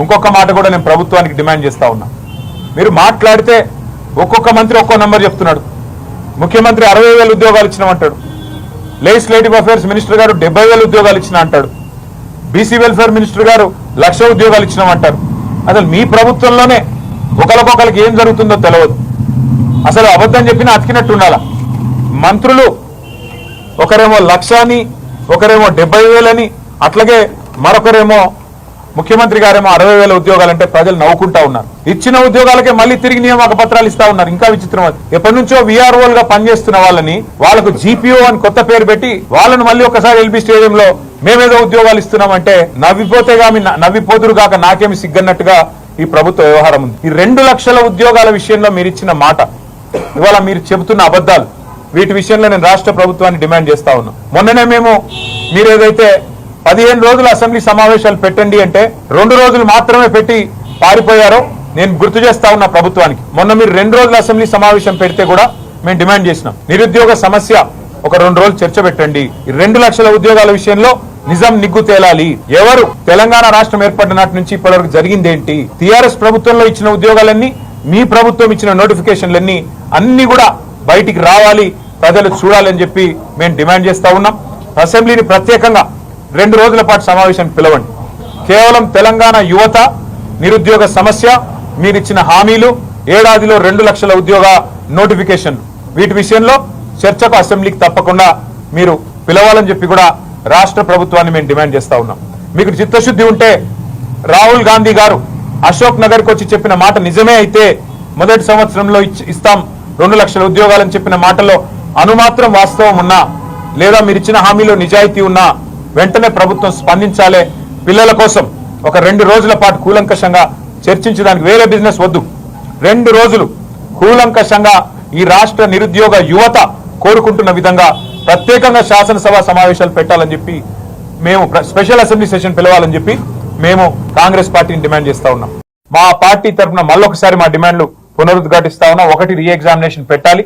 ఇంకొక మాట కూడా నేను ప్రభుత్వానికి డిమాండ్ చేస్తా ఉన్నా. మీరు మాట్లాడితే ఒక్కొక్క మంత్రి ఒక్కో నంబర్ చెప్తున్నాడు. ముఖ్యమంత్రి అరవై వేల ఉద్యోగాలు ఇచ్చినామంటాడు లెజిస్లేటివ్ అఫేర్స్ మినిస్టర్ గారు డెబ్బై వేల ఉద్యోగాలు ఇచ్చిన అంటాడు. బీసీ వెల్ఫేర్ మినిస్టర్ గారు లక్ష ఉద్యోగాలు ఇచ్చినామంటారు అసలు మీ ప్రభుత్వంలోనే ఒకరికొకరికి ఏం జరుగుతుందో తెలియదు అసలు అబద్ధం చెప్పినా అతికినట్టు ఉండాల? మంత్రులు ఒకరేమో లక్ష అని ఒకరేమో డెబ్బై వేలని అట్లాగే మరొకరేమో ముఖ్యమంత్రి గారేమో అరవై వేల ఉద్యోగాలంటే ప్రజలు నవ్వుకుంటా ఉన్నారు. ఇచ్చిన ఉద్యోగాలకే మళ్ళీ తిరిగి నియామక పత్రాలు ఇస్తా ఉన్నారు. ఇంకా విచిత్రం అది. ఎప్పటి నుంచో విఆర్ఓలుగా పనిచేస్తున్న వాళ్ళని వాళ్ళకు జీపీఓ అని కొత్త పేరు పెట్టి వాళ్ళను మళ్ళీ ఒకసారి ఎల్బీ స్టేడియంలో మేమేదో ఉద్యోగాలు ఇస్తున్నామంటే నవ్విపోతే గామి నవ్విపోతురు కాక నాకేమి సిగ్గన్నట్టుగా ఈ ప్రభుత్వ వ్యవహారం ఉంది. ఈ రెండు లక్షల ఉద్యోగాల విషయంలో మీరు ఇచ్చిన మాట ఇవాళ మీరు చెబుతున్న అబద్ధాలు వీటి విషయంలో నేను రాష్ట్ర ప్రభుత్వాన్ని డిమాండ్ చేస్తా ఉన్నా. మొన్ననే మేము మీరు ఏదైతే పదిహేను రోజులు అసెంబ్లీ సమావేశాలు పెట్టండి అంటే రెండు రోజులు మాత్రమే పెట్టి పారిపోయారో నేను గుర్తు చేస్తా ఉన్నా ప్రభుత్వానికి. మొన్న మీరు రెండు రోజులు అసెంబ్లీ సమావేశం పెడితే కూడా మేము డిమాండ్ చేసినాం. నిరుద్యోగ సమస్య ఒక రెండు రోజులు చర్చ పెట్టండి. రెండు లక్షల ఉద్యోగాల విషయంలో నిజం నిగ్గు తేలాలి. ఎవరు? తెలంగాణ రాష్ట్రం ఏర్పడిన నాటి నుంచి ఇప్పటివరకు జరిగింది ఏంటి? టీఆర్ఎస్ ప్రభుత్వంలో ఇచ్చిన ఉద్యోగాలన్నీ మీ ప్రభుత్వం ఇచ్చిన నోటిఫికేషన్లన్నీ అన్ని కూడా బయటికి రావాలి. ప్రజలు చూడాలని చెప్పి మేము డిమాండ్ చేస్తా ఉన్నాం. అసెంబ్లీని ప్రత్యేకంగా రెండు రోజుల పాటు సమావేశం పిలవండి. కేవలం తెలంగాణ యువత నిరుద్యోగ సమస్య మీరిచ్చిన హామీలు ఏడాదిలో రెండు లక్షల ఉద్యోగ నోటిఫికేషన్ వీటి విషయంలో చర్చకు అసెంబ్లీకి తప్పకుండా మీరు పిలవాలని చెప్పి కూడా రాష్ట్ర ప్రభుత్వాన్ని మేము డిమాండ్ చేస్తా ఉన్నాం. మీకు చిత్తశుద్ధి ఉంటే రాహుల్ గాంధీ గారు అశోక్ నగర్కి వచ్చి చెప్పిన మాట నిజమే అయితే మొదటి సంవత్సరంలో ఇస్తాం రెండు లక్షల ఉద్యోగాలని చెప్పిన మాటలో అనుమాత్రం వాస్తవం ఉన్నా లేదా మీరు ఇచ్చిన హామీలో నిజాయితీ ఉన్నా వెంటనే ప్రభుత్వం స్పందించాలే. పిల్లల కోసం ఒక రెండు రోజుల పాటు కూలంకషంగా చర్చించడానికి వేరే బిజినెస్ వద్దు. రెండు రోజులు కూలంకషంగా ఈ రాష్ట్ర నిరుద్యోగ యువత కోరుకుంటున్న విధంగా ప్రత్యేకంగా శాసనసభ సమావేశాలు పెట్టాలని చెప్పి మేము స్పెషల్ అసెంబ్లీ సెషన్ పిలవాలని చెప్పి మేము కాంగ్రెస్ పార్టీని డిమాండ్ చేస్తా ఉన్నాం. మా పార్టీ తరఫున మళ్ళొకసారి మా డిమాండ్లు పునరుద్ఘాటిస్తా ఉన్నాం. ఒకటి రీ ఎగ్జామినేషన్ పెట్టాలి.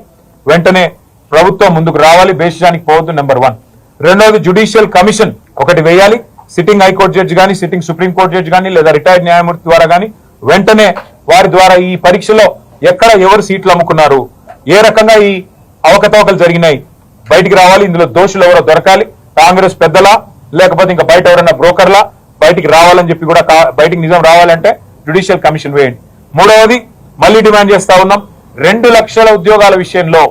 వెంటనే ప్రభుత్వం ముందుకు రావాలి. దేశానికి పోవద్దు. Number one. రెండవది జుడిషియల్ కమిషన్ ఒకటి వేయాలి. సిట్టింగ్ హైకోర్టు జడ్జి కానీ సిట్టింగ్ సుప్రీం కోర్టు జడ్జి కానీ లేదా రిటైర్డ్ న్యాయమూర్తి ద్వారా కానీ వెంటనే వారి ద్వారా ఈ పరీక్షలో ఎక్కడ ఎవరు సీట్లు అమ్ముకున్నారు ఏ రకంగా ఈ అవకతవకలు జరిగినాయి బయటికి రావాలి ఇందులో దోషులు ఎవరో దొరకాలి కాంగ్రెస్ పెద్దలా లేకపోతే ఇంకా బయట ఎవరైనా బ్రోకర్లా బయటికి రావాలని చెప్పి కూడా బయటికి నిజం రావాలంటే జుడిషియల్ కమిషన్ వేయండి. మూడవది మళ్ళీ డిమాండ్ చేస్తా ఉన్నాం రెండు లక్షల ఉద్యోగాల విషయంలో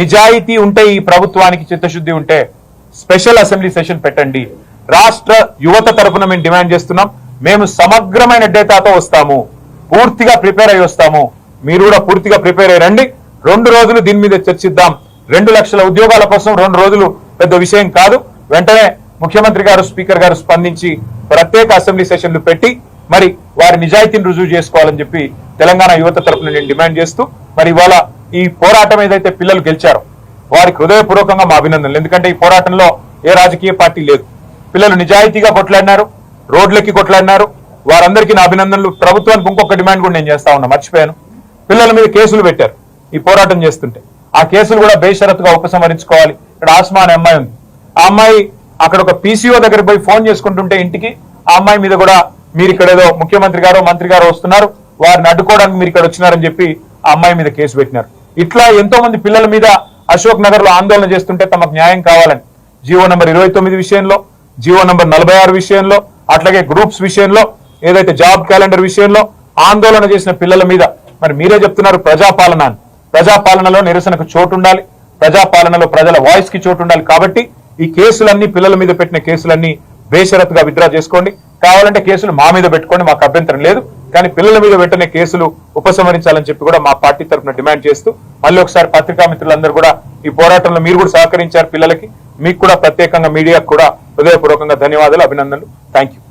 నిజాయితీ ఉంటే ఈ ప్రభుత్వానికి చిత్తశుద్ధి ఉంటే స్పెషల్ అసెంబ్లీ సెషన్ పెట్టండి. రాష్ట్ర యువత తరపున మేము డిమాండ్ చేస్తున్నాం. మేము సమగ్రమైన డేటాతో వస్తాము. పూర్తిగా ప్రిపేర్ అయి వస్తాము. మీరు కూడా పూర్తిగా ప్రిపేర్ అయ్యి రండి. రెండు రోజులు దీని మీద చర్చిద్దాం. రెండు లక్షల ఉద్యోగాల కోసం రెండు రోజులు పెద్ద విషయం కాదు. వెంటనే ముఖ్యమంత్రి గారు స్పీకర్ గారు స్పందించి ప్రత్యేక అసెంబ్లీ సెషన్లు పెట్టి మరి వారి నిజాయితీని రుజువు చేసుకోవాలని చెప్పి తెలంగాణ యువత తరపున నేను డిమాండ్ చేస్తూ మరి ఇవాళ ఈ పోరాటం ఏదైతే పిల్లలు గెలిచారో వారికి హృదయపూర్వకంగా మా అభినందనలు. ఎందుకంటే ఈ పోరాటంలో ఏ రాజకీయ పార్టీ లేదు. పిల్లలు నిజాయితీగా కొట్లాడినారు రోడ్లకి కొట్లాడినారు. వారందరికీ నా అభినందనలు. ప్రభుత్వానికి ఇంకొక డిమాండ్ కూడా నేను చేస్తా ఉన్నా మర్చిపోయాను. పిల్లల మీద కేసులు పెట్టారు ఈ పోరాటం చేస్తుంటే. ఆ కేసులు కూడా బేషరత్గా ఉపసంహరించుకోవాలి. ఇక్కడ ఆస్మా అనే అమ్మాయి ఉంది. ఆ అమ్మాయి అక్కడ ఒక పీసీఓ దగ్గర పోయి ఫోన్ చేసుకుంటుంటే ఇంటికి ఆ అమ్మాయి మీద కూడా మీరు ఇక్కడ ఏదో ముఖ్యమంత్రి గారు మంత్రి గారు వస్తున్నారు. వారిని అడ్డుకోవడానికి మీరు ఇక్కడ వచ్చినారని చెప్పి ఆ అమ్మాయి మీద కేసు పెట్టినారు. ఇట్లా ఎంతో మంది పిల్లల మీద అశోక్ నగర్లో ఆందోళన చేస్తుంటే తమకు న్యాయం కావాలని జీవో నంబర్ ఇరవై తొమ్మిది విషయంలో జీవో నంబర్ నలభై ఆరు విషయంలో అట్లాగే గ్రూప్స్ విషయంలో ఏదైతే జాబ్ క్యాలెండర్ విషయంలో ఆందోళన చేసిన పిల్లల మీద మరి మీరే చెప్తున్నారు ప్రజాపాలన అని. ప్రజాపాలనలో నిరసనకు చోటు ఉండాలి ప్రజాపాలనలో ప్రజల వాయిస్కి చోటు ఉండాలి కాబట్టి ఈ కేసులన్నీ పిల్లల మీద పెట్టిన కేసులన్నీ బేషరతుగా విత్డ్రా చేసుకోండి. కావాలంటే కేసులు మా మీద పెట్టుకోండి మాకు అభ్యంతరం లేదు. కానీ పిల్లల మీద పెట్టనే కేసులు ఉపసంహరించాలని చెప్పి కూడా మా పార్టీ తరఫున డిమాండ్ చేస్తూ మళ్ళీ ఒకసారి పత్రికా మిత్రులందరూ కూడా ఈ పోరాటంలో మీరు కూడా సహకరించారు పిల్లలకి. మీకు కూడా ప్రత్యేకంగా మీడియాకు కూడా హృదయపూర్వకంగా ధన్యవాదాలు అభినందనలు. Thank you